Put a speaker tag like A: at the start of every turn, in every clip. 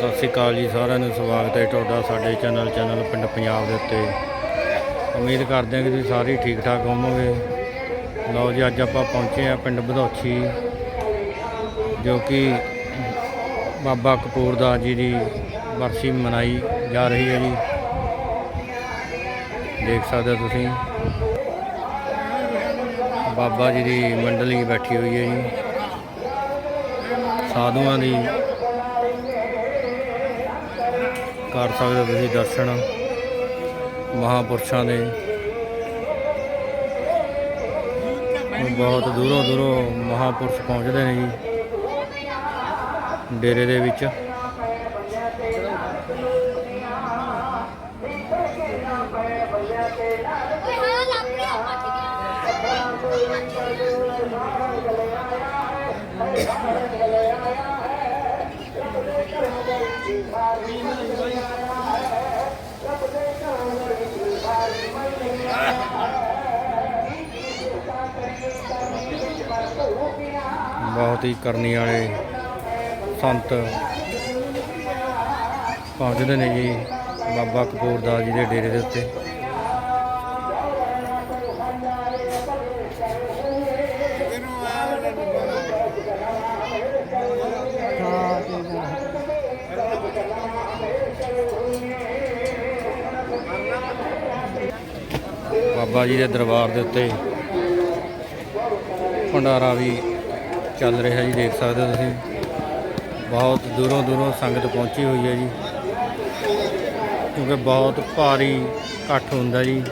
A: ਸਤਿ ਸ਼੍ਰੀ ਅਕਾਲ ਜੀ, ਸਾਰਿਆਂ ਨੂੰ ਸਵਾਗਤ ਹੈ ਤੁਹਾਡਾ ਸਾਡੇ ਚੈਨਲ ਚੈਨਲ ਪਿੰਡ ਪੰਜਾਬ ਦੇ ਉੱਤੇ। ਉਮੀਦ ਕਰਦੇ ਹਾਂ ਕਿ ਤੁਸੀਂ ਸਾਰੇ ਠੀਕ ਠਾਕ ਹੋਵੋਗੇ। ਲਓ ਜੀ, ਅੱਜ ਆਪਾਂ ਪਹੁੰਚੇ ਹਾਂ ਪਿੰਡ ਬਧੌਛੀ ਜੋ ਕਿ ਬਾਬਾ ਕਪੂਰਦਾਸ ਜੀ ਦੀ ਵਰਸੀ ਮਨਾਈ ਜਾ ਰਹੀ ਹੈ ਜੀ। ਦੇਖ ਸਕਦੇ ਹੋ ਤੁਸੀਂ। ਬਾਬਾ ਜੀ ਦੀ ਮੰਡਲੀ ਬੈਠੀ ਹੋਈ ਹੈ ਜੀ। ਸਾਧੂਆਂ ਦੀ ਕਰ ਸਕਦੇ ਤੁਸੀਂ ਦਰਸ਼ਨ ਮਹਾਪੁਰਸ਼ਾਂ ਦੇ। ਬਹੁਤ ਦੂਰੋਂ ਦੂਰੋਂ ਮਹਾਪੁਰਸ਼ ਪਹੁੰਚਦੇ ਨੇ ਜੀ, ਡੇਰੇ ਦੇ ਵਿੱਚ। ਬਹੁਤ ਹੀ ਕਰਨੀ ਵਾਲੇ ਸੰਤ ਪਹੁੰਚਦੇ ਨੇ ਜੀ, ਬਾਬਾ ਕਪੂਰਦਾਸ ਜੀ ਦੇ ਡੇਰੇ ਦੇ ਉੱਤੇ। ਬਾਬਾ ਜੀ ਦੇ ਦਰਬਾਰ ਦੇ ਉੱਤੇ ਭੰਡਾਰਾ ਵੀ ਚੱਲ ਰਿਹਾ ਜੀ, ਦੇਖ ਸਕਦੇ ਹੋ ਤੁਸੀਂ। ਬਹੁਤ ਦੂਰੋਂ ਦੂਰੋਂ ਸੰਗਤ ਪਹੁੰਚੀ ਹੋਈ ਹੈ ਜੀ। ਕਿਉਂਕਿ ਬਹੁਤ ਭਾਰੀ ਇਕੱਠ ਹੁੰਦਾ ਜੀ।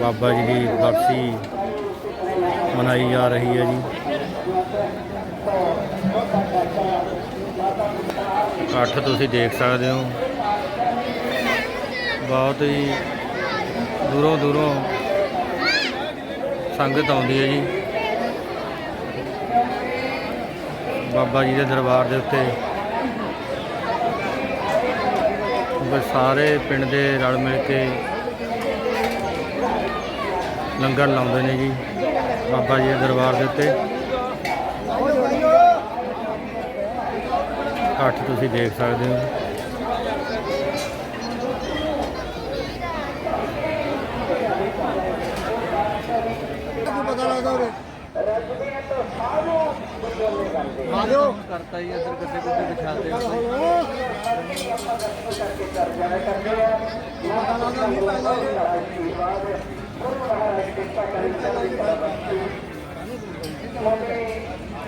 A: ਬਾਬਾ ਜੀ ਦੀ ਬਰਸੀ ਮਨਾਈ ਜਾ ਰਹੀ ਹੈ ਜੀ। ਇਕੱਠ ਤੁਸੀਂ ਦੇਖ ਸਕਦੇ ਹੋ। ਬਹੁਤ ਹੀ ਦੂਰੋਂ ਦੂਰੋਂ ਸੰਗਤ ਆਉਂਦੀ ਹੈ ਜੀ। ਬਾਬਾ ਜੀ ਦੇ ਦਰਬਾਰ ਦੇ ਉੱਤੇ। ਸਾਰੇ ਪਿੰਡ ਦੇ ਰਲ ਮਿਲ ਕੇ ਲੰਗਰ ਲਾਉਂਦੇ ਨੇ ਜੀ, ਬਾਬਾ ਜੀ ਦੇ ਦਰਬਾਰ ਦੇ ਉੱਤੇ। ਇਕੱਠ ਤੁਸੀਂ ਦੇਖ ਸਕਦੇ ਹੋ।
B: ਉਰੇ
C: ਕਰਤਾ ਜੀ ਇੱਧਰ ਗੱਦੇ ਗੁੱਦੇ ਵਿਛਾਤੇ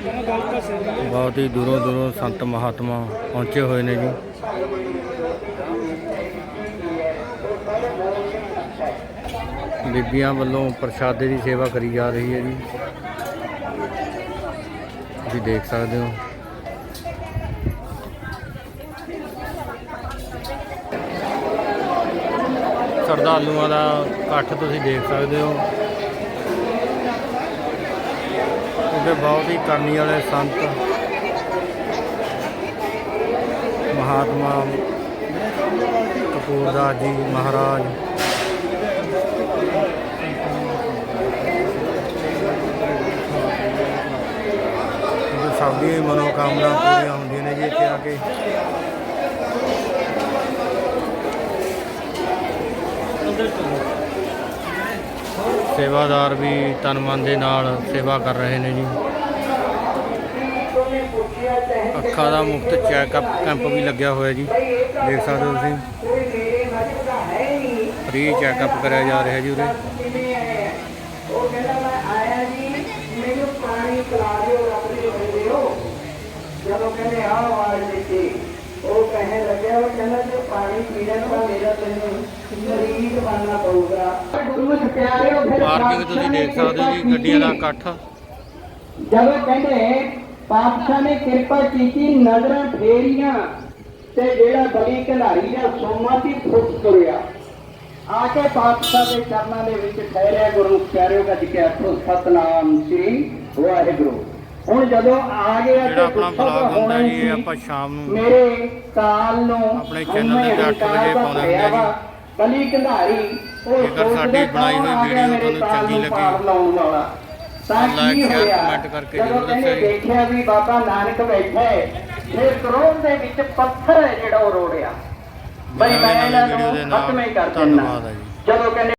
A: ਬਹੁਤ ਹੀ ਦੂਰੋਂ ਦੂਰੋਂ ਸੰਤ ਮਹਾਤਮਾ ਪਹੁੰਚੇ ਹੋਏ ਨੇ ਜੀ। ਬੀਬੀਆਂ ਵੱਲੋਂ ਪ੍ਰਸ਼ਾਦੇ ਦੀ ਸੇਵਾ ਕਰੀ ਜਾ ਰਹੀ ਹੈ ਜੀ। ਤੁਸੀਂ ਦੇਖ ਸਕਦੇ ਹੋ। ਸ਼ਰਧਾਲੂਆਂ ਦਾ ਇਕੱਠ ਤੁਸੀਂ ਦੇਖ ਸਕਦੇ ਹੋ। ਕਿਉਂਕਿ ਬਹੁਤ ਹੀ ਕਰਨੀ ਵਾਲੇ ਸੰਤ। ਮਹਾਤਮਾ ਕਪੂਰਦਾਸ ਜੀ ਮਹਾਰਾਜ ਕਿਉਂਕਿ ਸਭ ਦੀ ਮਨੋਕਾਮਨਾ ਪੂਰੀਆਂ ਹੁੰਦੀਆਂ ਨੇ ਜੀ ਇੱਥੇ ਆ ਕੇ। ਸੇਵਾਦਾਰ ਵੀ ਤਨ ਮਨ ਦੇ ਨਾਲ ਸੇਵਾ ਕਰ ਰਹੇ ਨੇ ਜੀ। ਅੱਖਾਂ ਦਾ ਮੁਫਤ ਚੈੱਕਅਪ ਕੈਂਪ ਵੀ ਲੱਗਿਆ ਹੋਇਆ ਜੀ। ਦੇਖ ਸਕਦੇ ਹੋ ਤੁਸੀਂ। ਫ੍ਰੀ ਚੈੱਕਅਪ ਕਰਿਆ ਜਾ ਰਿਹਾ ਜੀ ਉਰੇ।
D: ਉਹ ਕਹਿੰਦਾ ਮੈਂ ਆਇਆ ਜੀ, ਮੈਨੂੰ ਪਾਣੀ ਪਿਲਾ ਦਿਓ। ਕਹਿੰਦੇ ਆਹ ਆਵਾਜ਼ ਦਿੱਤੀ ਉਹ ਕਹਿਣ ਲੱਗਿਆ ਉਹ ਕਹਿੰਦਾ ਜੇ ਪਾਣੀ ਪੀਣਾ ਤਾਂ ਮੇਰਾ ਤੈਨੂੰ ਮਰੀਜ਼ ਬਣਨਾ ਪਊਗਾ। ਗੁਰੂ ਪਿਆਰਿਓ ਫਿਰ
A: ਪਾਰਕਿੰਗ ਤੁਸੀਂ ਦੇਖ ਸਕਦੇ ਹੋ ਜੀ ਗੱਡੀਆਂ ਦਾ ਇਕੱਠ।
D: ਜਦੋਂ ਕਹਿੰਦੇ ਪਾਤਸ਼ਾਹ ਨੇ ਕਿਰਪਾ ਕੀਤੀ ਨਜ਼ਰਾਂ ਫੇਰੀਆਂ ਤੇ ਜਿਹੜਾ ਬਲੀ ਕਢਾਰੀ ਦਾ ਸੋਮਾ ਸੀ ਫੁੱਟ ਤੁਰਿਆ। ਆ ਕੇ ਪਾਤਸ਼ਾਹ ਦੇ ਚਰਨਾਂ ਦੇ ਵਿੱਚ ਠਹਿਰਿਆ ਗੁਰੂ। ਪਿਆਰਿਓ ਗੱਜ ਕੇ ਆਖੋ ਸਤਨਾਮ ਸ੍ਰੀ ਵਾਹਿਗੁਰੂ। ਹੁਣ ਜਦੋਂ ਆ ਗਿਆ
A: ਜਿਹੜਾ ਆਪਣਾ ਬਲੌਗ ਹੁੰਦਾ ਜੀ ਇਹ ਆਪਾਂ ਸ਼ਾਮ ਨੂੰ
D: ਮੇਰੇ ਕਾਲ ਨੂੰ
A: ਆਪਣੇ ਦੇ ਉੱਤੇ ਅੱਠ ਵਜੇ ਪਾਉਂਦੇ ਹੁੰਦੇ ਜੀ।
D: ਬਲੀ ਕੰਧਾਰੀ ਉਹ
A: ਜੇਕਰ ਸਾਡੀ ਬਣਾਈ ਹੋਈ ਵੀਡੀਓ ਤੁਹਾਨੂੰ ਚੰਗੀ ਲੱਗੀ,
D: ਤਾਂ ਕੀ ਹੋਇਆ
A: comment ਕਰਕੇ ਜ਼ਰੂਰ ਦੱਸਿਓ ਜੀ।
D: ਦੇਖਿਆ ਵੀ ਬਾਬਾ ਨਾਨਕ ਬੈਠਾ ਹੈ ਫਿਰ ਦੇ ਵਿੱਚ ਪੱਥਰ ਹੈ ਜਿਹੜਾ ਉਹ ਰੋੜਿਆ ਬਈ ਮੈਂ ਇਹਨਾਂ ਨੂੰ। ਖਤਮ ਹੀ ਕਰ ਦਿੰਦਾ। ਜਦੋਂ ਕਹਿੰਦੇ